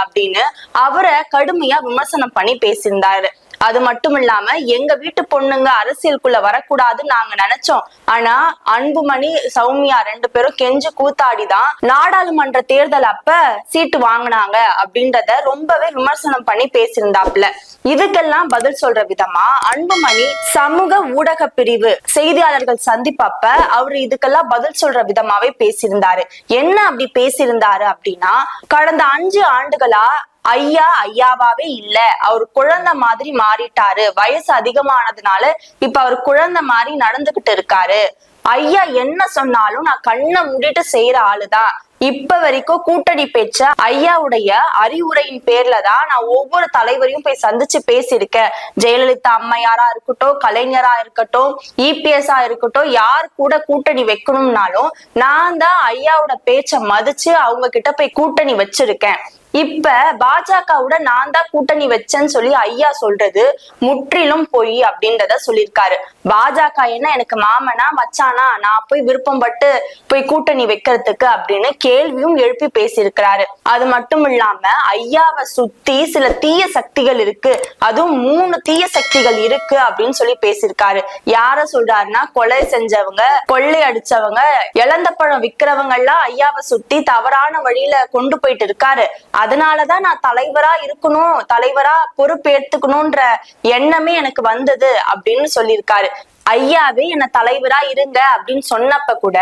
அப்படின்னு அவரை கடுமையா விமர்சனம் பண்ணி பேசியிருந்தாரு. அது மட்டும் இல்லாம எங்க வீட்டு பொண்ணுங்க அரசியலுக்குள்ள வரக்கூடாதுன்னு நாங்க நினைச்சோம். ஆனா அன்புமணி சௌமியா ரெண்டு பேரும் கெஞ்சு கூத்தாடிதான் நாடாளுமன்ற தேர்தல் அப்ப சீட்டு வாங்கினாங்க அப்படின்றத ரொம்பவே விமர்சனம் பண்ணி பேசியிருந்தாப்ல இதுக்கெல்லாம் பதில் சொல்ற விதமா அன்புமணி சமூக ஊடக பிரிவு செய்தியாளர்கள் சந்திப்பப்ப அவரு இதுக்கெல்லாம் பதில் சொல்ற விதமாவே பேசியிருந்தாரு. என்ன அப்படி பேசியிருந்தாரு அப்படின்னா கடந்த அஞ்சு ஆண்டுகளா ஐயா ஐயாவாவே இல்ல. அவர் குழந்தை மாதிரி மாறிட்டாரு. வயசு அதிகமானதுனால இப்ப அவர் குழந்தை மாதிரி நடந்துகிட்டு இருக்காரு. ஐயா என்ன சொன்னாலும் நான் கண்ணை மூடிட்டு செய்யற ஆளுதான் இப்ப வரைக்கும் கூட்டணி பேச்ச ஐயாவுடைய அறிவுரையின் பேர்ல தான் நான் ஒவ்வொரு தலைவரையும் போய் சந்திச்சு பேசியிருக்கேன். ஜெயலலிதா அம்மையாரா இருக்கட்டும் கலைஞரா இருக்கட்டும் இபிஎஸ்ஆ இருக்கட்டும் யார் கூட கூட்டணி வைக்கணும்னாலும் நான் தான் ஐயாவோட பேச்ச மதிச்சு அவங்க கிட்ட போய் கூட்டணி வச்சிருக்கேன். இப்ப பாஜகவோட நான் தான் கூட்டணி வச்சேன்னு சொல்லி ஐயா சொல்றது முற்றிலும் பொய் அப்படின்றத சொல்லியிருக்காரு. பாஜக என்ன எனக்கு மாமனா மச்சானா நான் போய் விருப்பப்பட்டு போய் கூட்டணி வைக்கிறதுக்கு அப்படின்னு கேள்வியும் எழுப்பி பேசியிருக்கிறாரு. அது மட்டும் இல்லாம ஐயாவை சுத்தி சில தீய சக்திகள் இருக்கு. அதுவும் மூணு தீய சக்திகள் இருக்கு அப்படின்னு சொல்லி பேசியிருக்காரு. யார சொல்றாருன்னா கொலை செஞ்சவங்க கொள்ளை அடிச்சவங்க இழந்த பழம் விக்கிறவங்க எல்லாம் ஐயாவை சுத்தி தவறான வழியில கொண்டு போயிட்டு இருக்காரு. அதனாலதான் நான் தலைவரா இருக்கணும் தலைவரா பொறுப்பேற்றுக்கணும்ன்ற எண்ணமே எனக்கு வந்தது அப்படின்னு சொல்லியிருக்காரு. ஐயாவே என்ன தலைவரா இருங்க அப்படின்னு சொன்னப்ப கூட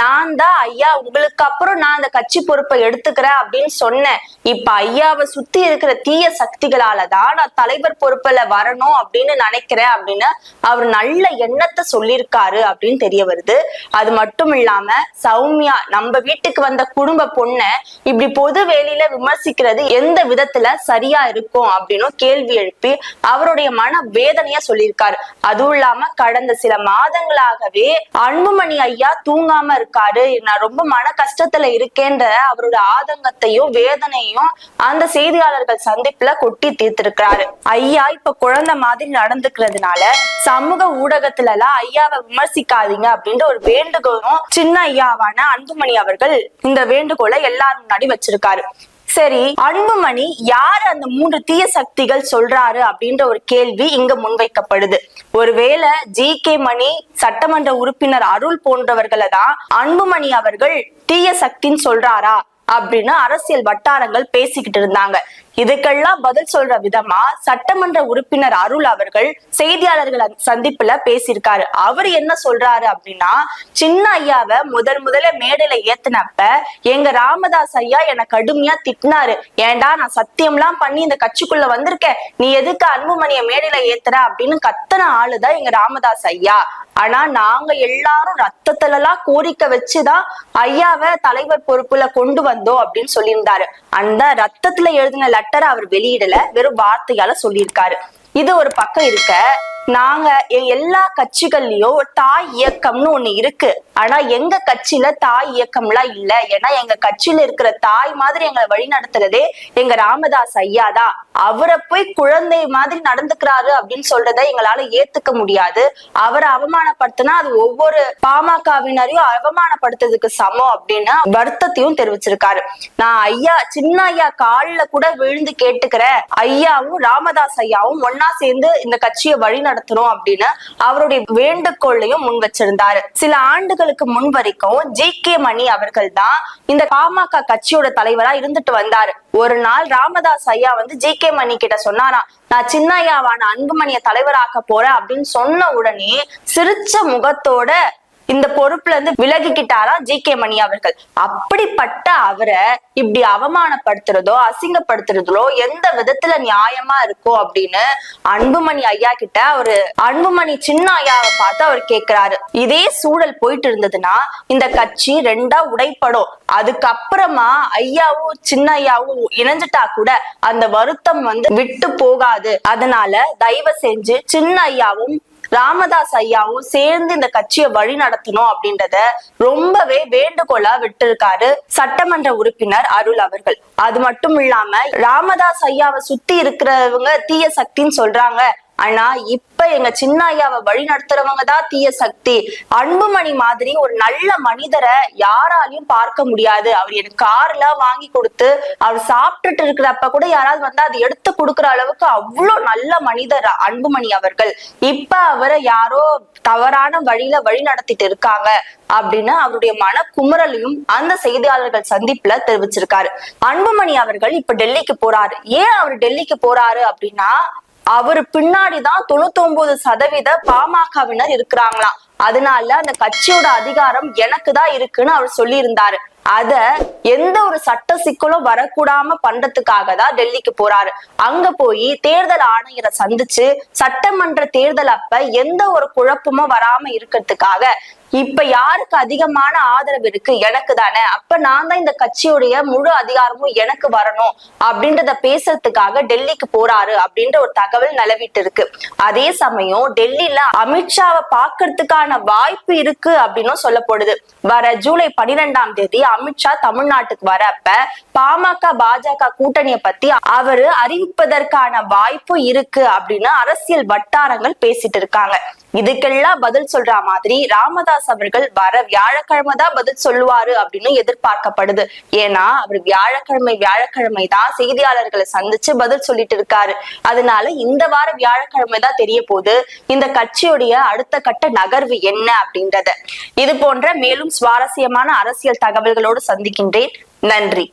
நான் தான் ஐயா உங்களுக்கு அப்புறம் நான் அந்த கட்சி பொறுப்பை எடுத்துக்கிறேன் அப்படின்னு சொன்னேன். இப்ப ஐயாவை சுத்தி இருக்கிற தீய சக்திகளால தான் நான் தலைவர் பொறுப்புல வரணும் அப்படின்னு நினைக்கிறேன் அப்படின்னு அவர் நல்ல எண்ணத்தை சொல்லியிருக்காரு அப்படின்னு தெரிய வருது. அது மட்டும் இல்லாம சௌமியா நம்ம வீட்டுக்கு வந்த குடும்ப பொண்ணை இப்படி பொது வேலையில விமர்சிக்கிறது எந்த விதத்துல சரியா இருக்கும் அப்படின்னு கேள்வி எழுப்பி அவருடைய மன வேதனையா சொல்லியிருக்காரு. அதுவும் இல்லாம கடந்த சில மாதங்களாகவே அன்புமணி ஐயா தூங்காம இருக்காரு. நான் ரொம்ப மன கஷ்டத்துல இருக்கேன்ற அவரோட ஆதங்கத்தையும் வேதனையும் அந்த செய்தியாளர்கள் சந்திப்புல கொட்டி தீர்த்திருக்கிறாரு. ஐயா இப்ப குழந்தை மாதிரி நடந்துக்கிறதுனால சமூக ஊடகத்துல எல்லாம் ஐயாவை விமர்சிக்காதீங்க அப்படின்ற ஒரு வேண்டுகோளும் சின்ன ஐயாவான அன்புமணி அவர்கள் இந்த வேண்டுகோளை எல்லாரும் முன்னாடி வச்சிருக்காரு. சரி அன்புமணி யார் அந்த மூன்று தீய சக்திகள் சொல்றாரு அப்படின்ற ஒரு கேள்வி இங்க முன்வைக்கப்படுது. ஒருவேளை ஜி கே மணி சட்டமன்ற உறுப்பினர் அருள் போன்றவர்களை தான் அன்புமணி அவர்கள் தீய சக்தின்னு சொல்றாரா அப்படின்னு அரசியல் வட்டாரங்கள் பேசிக்கிட்டு இருந்தாங்க. இதுக்கெல்லாம் பதில் சொல்ற விதமா சட்டமன்ற உறுப்பினர் அருள் அவர்கள் செய்தியாளர்கள் சந்திப்புல பேசியிருக்காரு. அவர் என்ன சொல்றாரு அப்படின்னா சின்ன ஐயாவை முதல் முதல்ல மேடையில ஏத்தினப்ப எங்க ராமதாஸ் ஐயா என கடுமையா திட்டினாரு. ஏண்டா நான் சத்தியம்லாம் பண்ணி இந்த கட்சிக்குள்ள வந்திருக்கேன். நீ எதுக்கு அன்புமணிய மேடையில ஏத்துற அப்படின்னு கத்தன ஆளுதான் எங்க ராமதாஸ் ஐயா. ஆனா நாங்க எல்லாரும் ரத்தத்துல எல்லாம் கோரிக்கை வச்சுதான் ஐயாவை தலைவர் பொறுப்புல கொண்டு வந்தோம் அப்படின்னு சொல்லியிருந்தாரு. அந்த ரத்தத்துல எழுதின லெட்டரை அவர் வெளியிடல வெறும் வார்த்தையால சொல்லியிருக்காரு. இது ஒரு பக்கம் இருக்க. நாங்க எல்லா கட்சிகள்லயும் தாய் இயக்கம்னு ஒண்ணு இருக்கு. ஆனா எங்க கட்சியில தாய் இயக்கம்லாம் இல்ல. ஏன்னா எங்க கட்சியில இருக்கிற தாய் மாதிரி எங்களை வழி நடத்துறதே எங்க ராமதாஸ் ஐயா தான். அவரை போய் குழந்தை மாதிரி நடந்துக்கிறாரு அப்படின்னு சொல்றத எங்களால ஏத்துக்க முடியாது. அவரை அவமானப்படுத்தினா அது ஒவ்வொரு பாமகவினரையும் அவமானப்படுத்துறதுக்கு சமம் அப்படின்னு வருத்தத்தையும் தெரிவிச்சிருக்காரு. நான் ஐயா சின்ன ஐயா காலில் கூட விழுந்து கேட்டுக்கிறேன். ஐயாவும் ராமதாஸ் ஐயாவும் ஒன்னா சேர்ந்து இந்த கட்சியை வழி நடத்தணும் அப்படின்னு அவருடைய வேண்டுகோளையும் முன் வச்சிருந்தாரு. சில ஆண்டுகளுக்கு முன் வரைக்கும் ஜி கே மணி அவர்கள் தான் இந்த பாமக கட்சியோட தலைவரா இருந்துட்டு வந்தாரு. ஒரு நாள் ராமதாஸ் ஐயா வந்து ஜி கே மணி கிட்ட சொன்னாராம் நான் சின்ன ஐயாவான அன்புமணிய தலைவராக்க போறேன் அப்படின்னு சொன்ன உடனே சிரிச்ச முகத்தோட இந்த பொறுப்புல இருந்து விலகிக்கிட்டாராம் ஜி கே மணி அவர்கள். அப்படிப்பட்ட அவரை இப்படி அவமானப்படுத்துறதோ அசிங்கப்படுத்துறதோ எந்த விதத்துல நியாயமா இருக்கும் அப்படின்னு அன்புமணி ஐயா கிட்ட அவரு அன்புமணி சின்ன ஐயாவை பார்த்து அவர் கேக்குறாரு. இதே சூழல் போயிட்டு இருந்ததுன்னா இந்த கட்சி ரெண்டா உடைப்படும். அதுக்கப்புறமா ஐயாவும் சின்ன ஐயாவும் இணைஞ்சிட்டா கூட அந்த வருத்தம் வந்து விட்டு போகாது. அதனால தயவு செஞ்சு சின்ன ஐயாவும் ராமதாஸ் ஐயாவும் சேர்ந்து இந்த கட்சியை வழி நடத்தணும் அப்படின்றத ரொம்பவே வேண்டுகோளா விட்டிருக்காரு சட்டமன்ற உறுப்பினர் அருள் அவர்கள். அது மட்டும் இல்லாம ராமதாஸ் ஐயாவை சுத்தி இருக்கிறவங்க தீய சக்தின்னு சொல்றாங்க. ஆனா இப்ப எங்க சின்ன ஐயாவை வழி நடத்துறவங்க தான் தீய சக்தி. அன்புமணி மாதிரி ஒரு நல்ல மனிதரை யாராலையும் பார்க்க முடியாது. அவர் எனக்கு கார்ல வாங்கி கொடுத்து அவர் சாப்பிட்டுட்டு இருக்கிறப்ப கூட யாராவது வந்து அதை எடுத்து கொடுக்குற அளவுக்கு அவ்வளவு நல்ல மனிதர் அன்புமணி அவர்கள். இப்ப அவரை யாரோ தவறான வழியில வழி நடத்திட்டு இருக்காங்க அப்படின்னு அவருடைய மன குமுறலையும் அந்த செய்தியாளர்கள் சந்திப்புல தெரிவிச்சிருக்காரு. அன்புமணி அவர்கள் இப்ப டெல்லிக்கு போறாரு. ஏன் அவர் டெல்லிக்கு போறாரு அப்படின்னா அவரு பின்னாடிதான் தொண்ணூத்தி ஒன்பது சதவீத பாமகவினர் இருக்கிறாங்களாம். அதனால அந்த கட்சியோட அதிகாரம் எனக்கு தான் இருக்குன்னு அவர் சொல்லியிருந்தாரு. அத எந்த ஒரு சட்ட சிக்கலும் வரக்கூடாம பண்றதுக்காக தான் டெல்லிக்கு போறாரு. அங்க போய் தேர்தல் ஆணையரை சந்திச்சு சட்டமன்ற தேர்தல் அப்ப எந்த ஒரு குழப்பமும் வராம இருக்கிறதுக்காக இப்ப யாருக்கு அதிகமான ஆதரவு இருக்கு? எனக்கு தானே. அப்ப நான் தான் இந்த கட்சியுடைய முழு அதிகாரமும் எனக்கு வரணும் அப்படின்றத பேசுறதுக்காக டெல்லிக்கு போறாரு அப்படின்ற ஒரு தகவல் நிலவிட்டு இருக்கு. அதே சமயம் டெல்லியில அமித்ஷாவை பாக்குறதுக்கான வாய்ப்பு இருக்கு அப்படின்னும் சொல்லப்படுது. வர ஜூலை பனிரெண்டாம் தேதி அமித்ஷா தமிழ்நாட்டுக்கு வரப்ப பாமக பாஜக கூட்டணியை பத்தி அவரு அறிவிப்பதற்கான வாய்ப்பு இருக்கு அப்படின்னு அரசியல் வட்டாரங்கள் பேசிட்டு இருக்காங்க. இதுக்கெல்லாம் பதில் சொல்ற மாதிரி ராமதாஸ் அவர்கள் வர வியாழக்கிழமை தான் பதில் சொல்லுவாரு அப்படின்னு எதிர்பார்க்கப்படுது. ஏன்னா அவர் வியாழக்கிழமை வியாழக்கிழமை தான் செய்தியாளர்களை சந்திச்சு பதில் சொல்லிட்டு இருக்காரு. அதனால இந்த வார வியாழக்கிழமை தான் தெரிய போது இந்த கட்சியுடைய அடுத்த கட்ட நகர்வு என்ன அப்படின்றத. இது போன்ற மேலும் சுவாரஸ்யமான அரசியல் தகவல்கள் உங்களோடு சந்திக்கின்றேன். நன்றி.